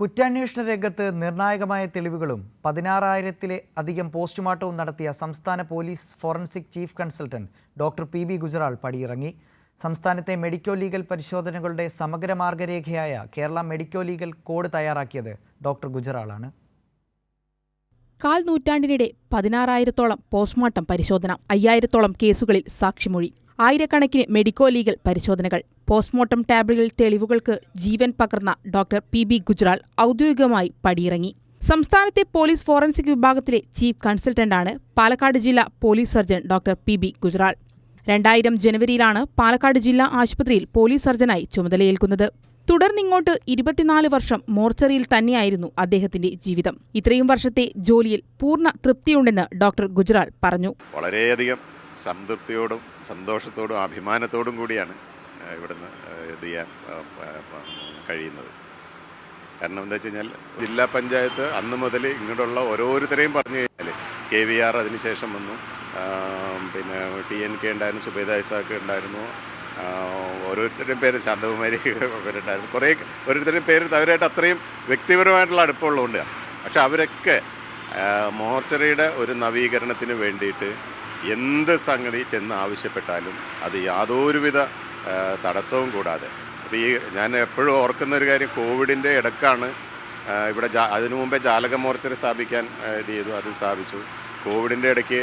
കുറ്റാന്വേഷണ രംഗത്ത് നിർണായകമായ തെളിവുകളും പതിനാറായിരത്തിലെ അധികം പോസ്റ്റ്മോർട്ടവും നടത്തിയ സംസ്ഥാന police forensic chief consultant doctor P B Gujral പടിയിറങ്ങി. സംസ്ഥാനത്തെ മെഡിക്കോ ലീഗൽ പരിശോധനകളുടെ സമഗ്ര മാർഗരേഖയായ കേരള മെഡിക്കോ ലീഗൽ കോഡ് തയ്യാറാക്കിയത് ഡോക്ടർ ഗുജറാളാണ്. കാൽ നൂറ്റാണ്ടിനിടെ പതിനാറായിരത്തോളം പോസ്റ്റ്മോർട്ടം പരിശോധന അയ്യായിരത്തോളം കേസുകളിൽ സാക്ഷിമൊഴി. ആയിരക്കണക്കിന് മെഡിക്കോ ലീഗൽ പരിശോധനകൾ. പോസ്റ്റ്മോർട്ടം ടാബിളിൽ തെളിവുകൾക്ക് ജീവൻ പകർന്ന ഡോക്ടർ പി ബി ഗുജ്റാൾ ഔദ്യോഗികമായി പടിയിറങ്ങി. സംസ്ഥാനത്തെ പോലീസ് ഫോറൻസിക് വിഭാഗത്തിലെ ചീഫ് കൺസൾട്ടന്റാണ് പാലക്കാട് ജില്ലാ police surgeon doctor P B Gujral. രണ്ടായിരം ജനുവരിയിലാണ് പാലക്കാട് ജില്ലാ ആശുപത്രിയിൽ പോലീസ് സർജനായി ചുമതലയേൽക്കുന്നത്. തുടർന്നിങ്ങോട്ട് ഇരുപത്തിനാല് വർഷം മോർച്ചറിയിൽ തന്നെയായിരുന്നു അദ്ദേഹത്തിന്റെ ജീവിതം. ഇത്രയും വർഷത്തെ ജോലിയിൽ പൂർണ തൃപ്തിയുണ്ടെന്ന് ഡോക്ടർ ഗുജ്റാൾ പറഞ്ഞു. വളരെയധികം സംതൃപ്തിയോടും സന്തോഷത്തോടും അഭിമാനത്തോടും കൂടിയാണ് ഇവിടുന്ന് ഇത് ചെയ്യാൻ കഴിയുന്നത്. കാരണം എന്താ വെച്ച് കഴിഞ്ഞാൽ ജില്ലാ പഞ്ചായത്ത് അന്ന് മുതൽ ഇങ്ങോട്ടുള്ള ഓരോരുത്തരെയും പറഞ്ഞു കഴിഞ്ഞാൽ കെ വി ആർ അതിനുശേഷം വന്നു. പിന്നെ ടി എൻ കെ ഉണ്ടായിരുന്നു സുബേദ ഇസാഖ് ഉണ്ടായിരുന്നു. ഓരോരുത്തരുടെയും പേര് ശാന്തകുമാരി പേരുണ്ടായിരുന്നു കുറേ ഓരോരുത്തരുടെയും പേര് അവരായിട്ട് അത്രയും വ്യക്തിപരമായിട്ടുള്ള അടുപ്പമുള്ളതുകൊണ്ടാണ്. പക്ഷെ അവരൊക്കെ മോർച്ചറിയുടെ ഒരു നവീകരണത്തിന് വേണ്ടിയിട്ട് എന്ത് സംഗതി ചെന്ന് ആവശ്യപ്പെട്ടാലും അത് യാതൊരുവിധ തടസ്സവും കൂടാതെ. അപ്പോൾ ഈ ഞാൻ എപ്പോഴും ഓർക്കുന്ന ഒരു കാര്യം കോവിഡിന്റെ ഇടക്കാണ് ഇവിടെ ജാ അതിനു മുമ്പേ ജാലക മോർച്ചറി സ്ഥാപിക്കാൻ ഇത് ചെയ്തു അത് സ്ഥാപിച്ചു. കോവിഡിന്റെ ഇടയ്ക്ക്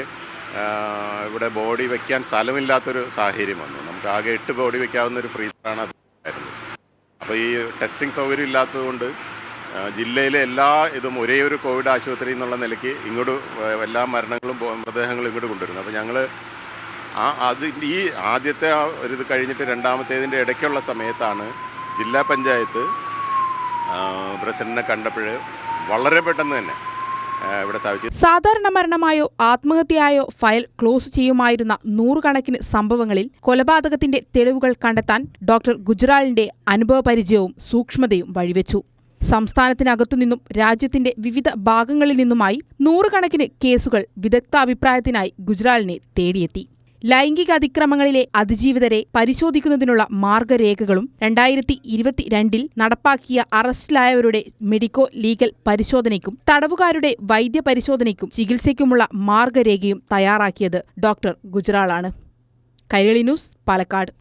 ഇവിടെ ബോഡി വയ്ക്കാൻ സ്ഥലമില്ലാത്തൊരു സാഹചര്യം വന്നു. നമുക്ക് ആകെ എട്ട് ബോഡി വയ്ക്കാവുന്ന ഒരു ഫ്രീസറാണ് അത്. അപ്പോൾ ഈ ടെസ്റ്റിംഗ് സൗകര്യം ഇല്ലാത്തതുകൊണ്ട് ജില്ലയിലെ എല്ലാ ഇതും ഒരേ ഒരു കോവിഡ് ആശുപത്രി എന്നുള്ള നിലയ്ക്ക് ഇങ്ങോട്ട് എല്ലാ മരണങ്ങളും മൃതദേഹങ്ങളും ഇങ്ങോട്ട് കൊണ്ടുവരുന്നു. അപ്പോൾ ഞങ്ങൾ ആ അത് ഈ ആദ്യത്തെ ആ ഒരു ഇത് കഴിഞ്ഞിട്ട് രണ്ടാമത്തേതിന്റെ ഇടയ്ക്കുള്ള സമയത്താണ് ജില്ലാ പഞ്ചായത്ത് പ്രസിഡന്റിനെ കണ്ടപ്പോൾ വളരെ പെട്ടെന്ന് തന്നെ സാധാരണ മരണമായോ ആത്മഹത്യയായോ ഫയൽ ക്ലോസ് ചെയ്യുമായിരുന്ന നൂറുകണക്കിന് സംഭവങ്ങളിൽ കൊലപാതകത്തിന്റെ തെളിവുകൾ കണ്ടെത്താൻ ഡോക്ടർ ഗുജറാളിന്റെ അനുഭവപരിചയവും സൂക്ഷ്മതയും വഴിവെച്ചു. സംസ്ഥാനത്തിനകത്തുനിന്നും രാജ്യത്തിന്റെ വിവിധ ഭാഗങ്ങളിൽ നിന്നുമായി നൂറുകണക്കിന് കേസുകൾ വിദഗ്ധാഭിപ്രായത്തിനായി ഗുജറാളിനെ തേടിയെത്തി. ലൈംഗിക അതിക്രമങ്ങളിലെ അതിജീവിതരെ പരിശോധിക്കുന്നതിനുള്ള മാർഗരേഖകളും രണ്ടായിരത്തി ഇരുപത്തിരണ്ടിൽ നടപ്പാക്കിയ അറസ്റ്റിലായവരുടെ മെഡിക്കോ ലീഗൽ പരിശോധനയ്ക്കും തടവുകാരുടെ വൈദ്യ പരിശോധനയ്ക്കും ചികിത്സയ്ക്കുമുള്ള മാർഗരേഖയും തയ്യാറാക്കിയത് ഡോക്ടർ ഗുജറാളാണ്. കൈരളി ന്യൂസ് പാലക്കാട്.